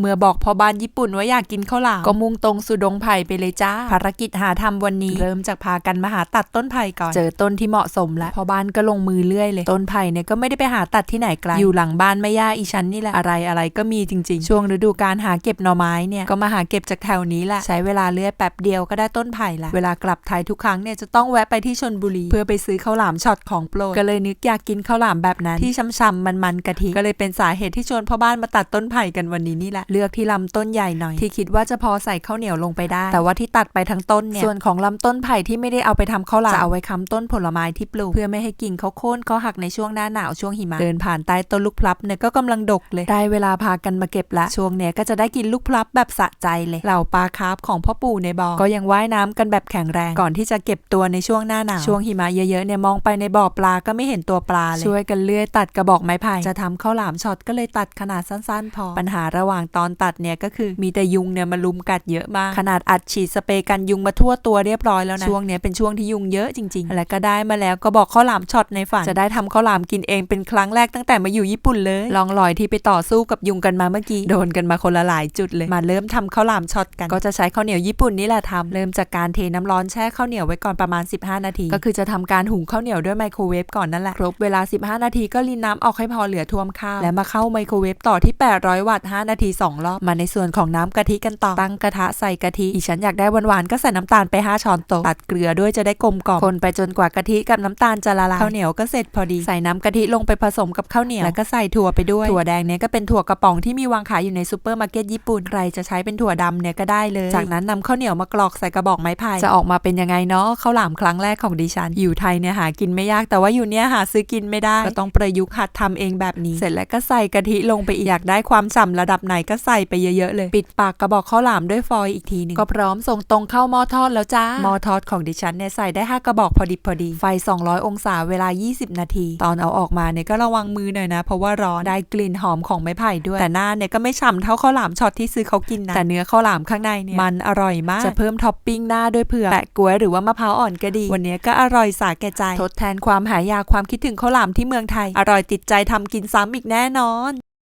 เมื่อบอกพ่อบ้านญี่ปุ่นว่าอยากกินข้าวหลามก็มุ่งตรงสู่ดงไผ่ไปเลยจ้า ภารกิจหาทำวันนี้ เริ่มจากพากันมาหาตัดต้นไผ่ก่อน เจอต้นที่เหมาะสมแล้วพ่อบ้านก็ลงมือเลื่อยเลย ต้นไผ่เนี่ยก็ไม่ได้ไปหาตัดที่ไหนไกลอยู่หลังบ้านแม่ย่าอีฉันนี่แหละอะไรอะไรก็มีจริง ๆ ช่วงฤดูการหาเก็บหน่อไม้เนี่ยก็มาหาเก็บจากแถวนี้แหละใช้เวลาเลื่อยแป๊บเดียวก็ได้ต้นไผ่ละเวลากลับไทยทุกครั้งเนี่ยจะต้องแวะไปที่ชนบุรี เพื่อไปซื้อข้าวหลามช็อตของโปรดก็เลยนึกอยากกินข้าวหลามแบบนั้นที่ช่ำๆมันๆกะทิก็เลยเป็นสาเหตุที่ชวนพ่อบ้านมาตัดต้นไผ่กันวันนี้นี่แหละ เลือกที่ลำต้นใหญ่หน่อย ที่คิดว่าจะพอใส่ข้าวเหนียวลงไปได้ แต่ว่าที่ตัดไปทั้งต้นเนี่ย ส่วนของลำต้นไผ่ที่ไม่ได้เอาไปทำข้าวหลามจะเอาไว้ค้ำต้นผลไม้ที่ปลูก เพื่อไม่ให้กิ่งเขาโค่นเขาหักในช่วงหน้าหนาวช่วงหิมะ เดินผ่านใต้ต้นลูกพลับเนี่ยก็กำลังดกเลย ได้เวลาพากันมาเก็บละ ช่วงเนี้ยก็จะได้กินลูกพลับแบบสะใจเลย เหล่าปลาคาร์ฟของพ่อปู่ในบ่อ ก็ยังว่ายน้ำกันแบบแข็งแรง ก่อนที่จะเก็บตัวในช่วงหน้าหนาว ช่วงหิมะเยอะๆเนี่ยมองไปในบ่อปลาก็ไม่เห็นตัวปลาเลย ช่วยกันเลื่อยตัดกระบอกไม้ไผ่ จะทำข้าวหลามช็อตก็เลยตัดขนาดสั้นๆ พอ ปัญหาระหว่างตอนตัดเนี่ยก็คือมีแต่ยุงเนี่ยมาลุมกัดเยอะมาก ขนาดอัดฉีดสเปรย์กันยุงมาทั่วตัวเรียบร้อยแล้วนะ ช่วงเนี้ยเป็นช่วงที่ยุงเยอะจริงๆ และก็ได้มาแล้วก็บอกข้าวหลามช็อตในฝัน จะได้ทำข้าวหลามกินเองเป็นครั้งแรกตั้งแต่มาอยู่ญี่ปุ่นเลย ลองลอยที่ไปต่อสู้กับยุงกันมาเมื่อกี้ โดนกันมาคนละหลายจุดเลย มาเริ่มทำข้าวหลามช็อตกัน ก็จะใช้ข้าวเหนียวญี่ปุ่นนี่แหละทำเริ่มจากการเทน้ำร้อนแช่ข้าวเหนียวไว้ก่อนประมาณ 15 นาที ก็คือจะทำการหุงข้าวเหนียวด้วยไมโครเวฟก่อนนั่นแหละ ครบเวลา 15 นาทีก็รีนน้ำออกให้พอเหลือท่วมข้าว และมาเข้าไมโครเวฟต่อที่ 800 วัตต์5 นาที 2 รอบ มาในส่วนของน้ำกะทิกันต่อ ตั้งกระทะใส่กะทิอีฉันอยากได้หวานๆก็ใส่น้ำตาลไป 5 ช้อนโต๊ะตัดเกลือด้วยจะได้กลมกล่อมคนไปจนกว่ากะทิกับน้ำตาลจะละลายข้าวเหนียวก็เสร็จพอดีใส่น้ำกะทิลงไปผสมกับข้าวเหนียวแล้วก็ใส่ถั่วไปด้วยถั่วแดงเนี่ยก็เป็นถั่วกระป๋องที่มีวางขายอยู่ในซูเปอร์มาร์เก็ตญี่ปุ่นใครจะใช้เป็นถั่วดำเนี่ยก็ได้เลย จากนั้นนำข้าวเหนียวมากรอกใส่กระบอกไม้ไผ่จะออกมาเป็นยังไงเนาะข้าวหลามครั้งแรกของดิฉัน อยู่ไทยเนี่ยหากินไม่ยากแต่ว่าอยู่เนี่ยหาซื้อกินไม่ได้ ก็ต้องประยุกต์หัดทำเองแบบนี้ เสร็จแล้วก็ใส่กะทิลงไปอีกอยากได้ความฉ่ำระดับไหนก็ใส่ไปเยอะๆเลย ปิดปากกระบอกข้าวหลามด้วยฟอยล์อีกทีหนึงก็พร้อมส่งตรงเข้าหม้อทอดแล้วจ้าหม้อทอดของดิฉันเนี่ยใส่ได้ 5 กระบอกพอดิบพอดี ไฟ 200 องศาเวลา 20 นาที ตอนเอาออกมาเนี่ยก็ระวังมือหน่อยนะ เพราะว่าร้อนได้กลิ่นหอมของไม้ไผ่ด้วย แต่หน้าเนี่ยก็ไม่ฉ่ำเท่าข้าวหลามช็อตที่ซื้อเขากินนะแต่เนื้อข้าวหลามข้างในเนี่ยมันอร่อยมากจะเพิ่มท็อปปิ้งหน้าด้วยเผือกแปะกล้วยหรือว่ามะพร้าวอ่อนก็ดี วันนี้ก็อร่อยสาแก่ใจ ทดแทนความหายากความคิดถึงข้าวหลามที่เมืองไทย อร่อยติดใจทำกินซ้ำอีกแน่นอน